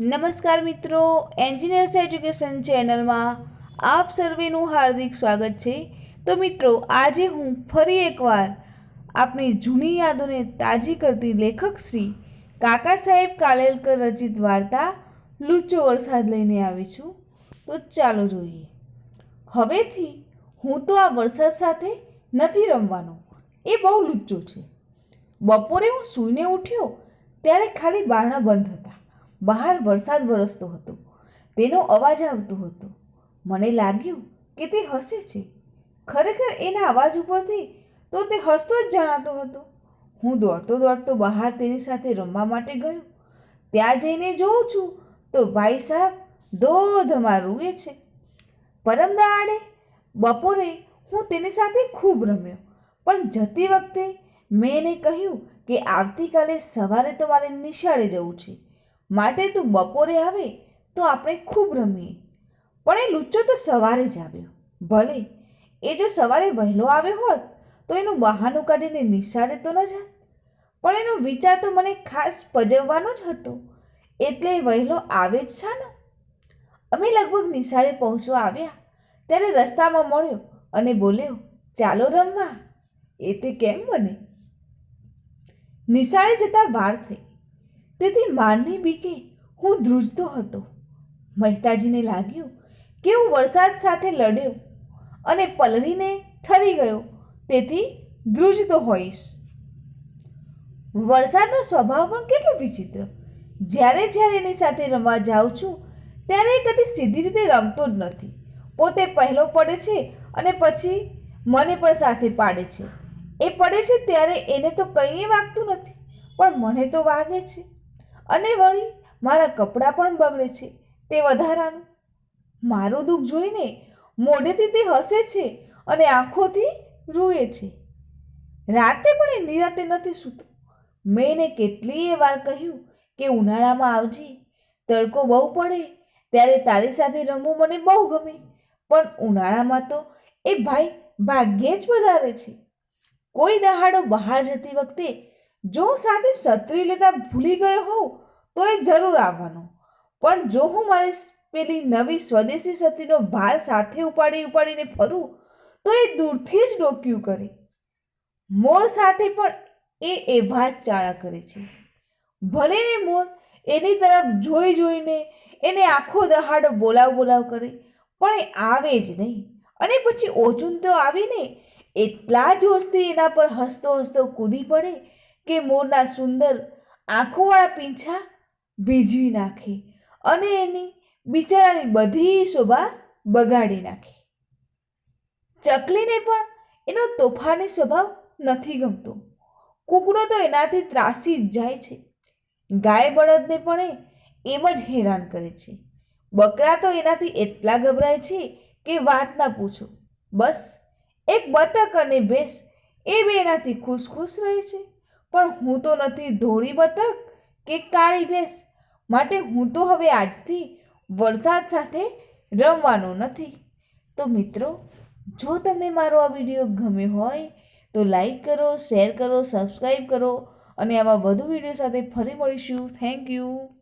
નમસ્કાર મિત્રો engineers education ચેનલમાં આપ સર્વેનું હાર્દિક સ્વાગત છે. તો મિત્રો, આજે હું ફરી એકવાર આપની જૂની યાદોને તાજી કરતી લેખક શ્રી કાકા સાહેબ કાલેલકર રચિત વાર્તા લૂચો વરસાદ લઈને આવી છું. તો ચાલો જોઈએ. હવેથી હું તો આ વરસાદ સાથે નથી રમવાનો. એ બહુ લુચ્ચો છે. બપોરે હું સૂઈને ઉઠ્યો, ત્યારે ખાલી બારણા બંધ હતા. બહાર વરસાદ વરસતો હતો. તેનો અવાજ આવતો હતો. મને લાગ્યું કે તે હસે છે. ખરેખર એના અવાજ ઉપરથી તો તે હસતો જ જણાતો હતો. હું દોડતો દોડતો બહાર તેની સાથે રમવા માટે ગયો. ત્યાં જઈને જોઉં છું તો ભાઈ સાહેબ ધોધમાં રૂએ છે. પરમદા આડે બપોરે હું તેની સાથે ખૂબ રમ્યો. પણ જતી વખતે મેં એને કહ્યું કે આવતીકાલે સવારે તો મારે નિશાળે જવું છે. માટે તું બપોરે આવે તો આપણે ખૂબ રમીએ. પણ એ લુચ્ચો તો સવારે જ આવ્યો. ભલે, એ જો સવારે વહેલો આવ્યો હોત તો એનું બહાનું કાઢીને નિશાળે તો ન જાત. પણ એનો વિચાર તો મને ખાસ પજવવાનો જ હતો. એટલે વહેલો આવે જ શાનો અમે લગભગ નિશાળે પહોંચવા આવ્યા, ત્યારે રસ્તામાં મળ્યો અને બોલ્યો, ચાલો રમવા. એ તે કેમ બને? નિશાળે જતાં વાર થઈ. તેથી મારની બીકે હું ધ્રુજતો હતો. મહેતાજીને લાગ્યું કે હું વરસાદ સાથે લડ્યો અને પલળીને ઠરી ગયો, તેથી ધ્રુજતો હોઈશ. વરસાદનો સ્વભાવ પણ કેટલો વિચિત્ર. જ્યારે જ્યારે એની સાથે રમવા જાઉં છું, ત્યારે એ કદી સીધી રીતે રમતો જ નથી. પોતે પહેલો પડે છે અને પછી મને પણ સાથે પાડે છે. એ પડે છે ત્યારે એને તો કંઈ વાગતું નથી, પણ મને તો વાગે છે. અને વળી મારા કપડાં પણ બગડે છે તે વધારાનું. મારું દુઃખ જોઈને મોઢેથી તે હસે છે અને આંખોથી રૂએ છે. રાતે પણ એ નિરાતે નથી સૂતો. મેં એને કેટલીય વાર કહ્યું કે ઉનાળામાં આવજે, તડકો બહુ પડે, ત્યારે તારી સાથે રમવું મને બહુ ગમે, પણ ઉનાળામાં તો એ ભાઈ ભાગ્યે જ વધારે છે. કોઈ દહાડો બહાર જતી વખતે જો હું સાથે છત્રી લેતા ભૂલી ગયો હોઉં, તો એ જરૂર આવવાનો. પણ જો હું મારી પેલી નવી સ્વદેશી છત્રીનો ભાર સાથે ઉપાડી ઉપાડીને ફરું, તો એ દૂરથી જ ડોક્યું કરે. મોર સાથે પણ એ એવા જ ચાળા કરે છે. ભલે ને મોર એની તરફ જોઈ જોઈને એને આખો દહાડો બોલાવ બોલાવ કરે, પણ એ આવે જ નહીં. અને પછી ઓચું તો આવીને એટલા જોશથી એના પર હસતો હસતો કૂદી પડે કે મોરના સુંદર આંખોવાળા પીંછા ભીજવી નાખે અને એની બિચારાની બધી શોભા બગાડી નાખે. ચકલીને પણ એનો તોફાની સ્વભાવ નથી ગમતો. કૂકડો તો એનાથી ત્રાસી જ જાય છે. ગાય બળદને પણ એમ જ હેરાન કરે છે. બકરા તો એનાથી એટલા ગભરાય છે કે વાત ના પૂછો. બસ એક બતક અને ભેંસ એ બે એનાથી ખુશ ખુશ રહે છે. પણ હું તો નથી ધોળી બતક કે કાળી ભેંસ માટે હું તો હવે આજથી વરસાદ સાથે રમવાનો નથી. તો મિત્રો, જો તમને મારો આ વીડિયો ગમ્યો હોય, તો લાઈક કરો, શેર કરો, સબસ્ક્રાઈબ કરો, અને આવા વધુ વીડિયો સાથે ફરી મળીશું. Thank you.